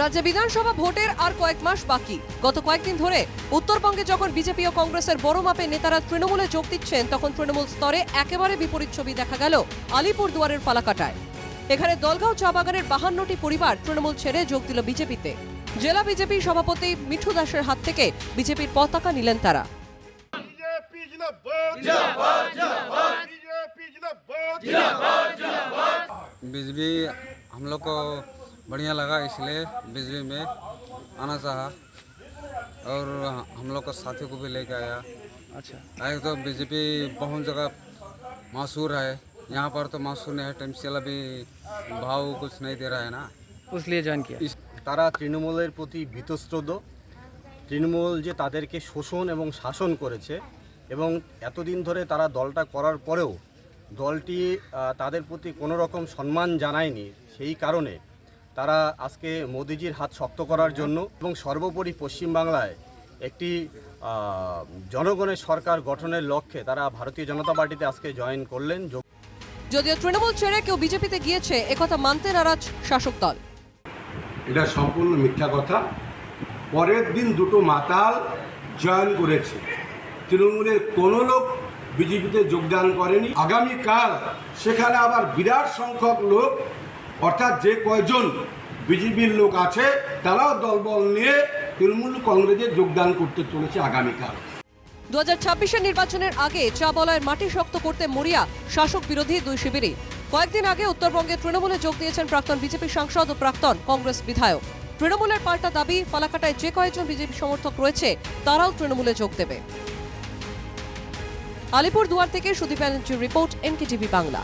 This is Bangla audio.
রাজ্যে বিধানসভা ভোটের আর কয়েক মাস বাকি গত কয়েকদিন ধরে উত্তরবঙ্গে যখন বিজেপি ও কংগ্রেসের বড় মাপে নেতারা তৃণমূলে যোগ দিচ্ছেন তখন তৃণমূল স্তরে একেবারে বিপরীত ছবি দেখা গেল আলিপুর দুয়ারের ফালাকাটায় এখানে দলগাঁও চা বাগানের বাহান্নটি পরিবার তৃণমূল ছেড়ে যোগ দিল বিজেপিতে জেলা বিজেপি সভাপতি মিঠু দাসের হাত থেকে বিজেপির পতাকা নিলেন তারা बीजेपी जिंदाबाद जिंदाबाद जिंदाबाद बीजेपी जिंदाबाद बिजली हम लोग को बढ़िया लगा इसलिए बिजली में आना चाहा और हम लोग को साथी को भी लेके आया अच्छा आए तो बीजेपी बहुत जगह मशहूर है यहाँ पर तो मशहूर नहीं है टाइम से अभी भाव कुछ नहीं दे रहा है ना इसलिए ज्वाइन किया इस তারা তৃণমূলের প্রতি ভীতস্রোত তৃণমূল যে তাদেরকে শোষণ এবং শাসন করেছে এবং এতদিন ধরে তারা দলটা করার পরেও দলটি আহ, তাদের প্রতি কোনো রকম সম্মান জানায়নি সেই কারণে তারা আজকে মোদিজির হাত শক্ত করার জন্য এবং সর্বোপরি পশ্চিমবাংলায় একটি জনগণের সরকার গঠনের লক্ষ্যে তারা ভারতীয় জনতা পার্টিতে আজকে জয়েন করলেন। যদিও তৃণমূল ছেড়ে কেউ বিজেপিতে গিয়েছে একথা মানতে নারাজ শাসক দল। এটা সম্পূর্ণ মিথ্যা কথা। পরের দিন দুটো মাতাল জয়েন করেছে। তৃণমূলের কোনো লোক বিজেপিতে যোগদান করেনি। আগামীকাল সেখানে আবার বিরাট সংখ্যক লোক অর্থাৎ যে কয়জন বিজেপির লোক আছে তারাও দলবল নিয়ে তৃণমূল কংগ্রেসে যোগদান করতে চলেছে আগামীকাল। দু হাজার ছাব্বিশের নির্বাচনের আগে চা বলয়ের মাটি শক্ত করতে মরিয়া শাসক বিরোধী দুই শিবিরই। কয়েকদিন আগে উত্তরবঙ্গে তৃণমূলে যোগ দিয়েছেন প্রাক্তন বিজেপি সাংসদ ও প্রাক্তন কংগ্রেস বিধায়ক। তৃণমূলের পাল্টা দাবি, ফালাকাটায় যে কয়েকজন বিজেপি সমর্থক রয়েছে, তারাও তৃণমূলে যোগ দেবে। আলিপুর দুয়ার থেকে সুদীপ ব্যানার্জির রিপোর্ট, এনকেটিভি বাংলা।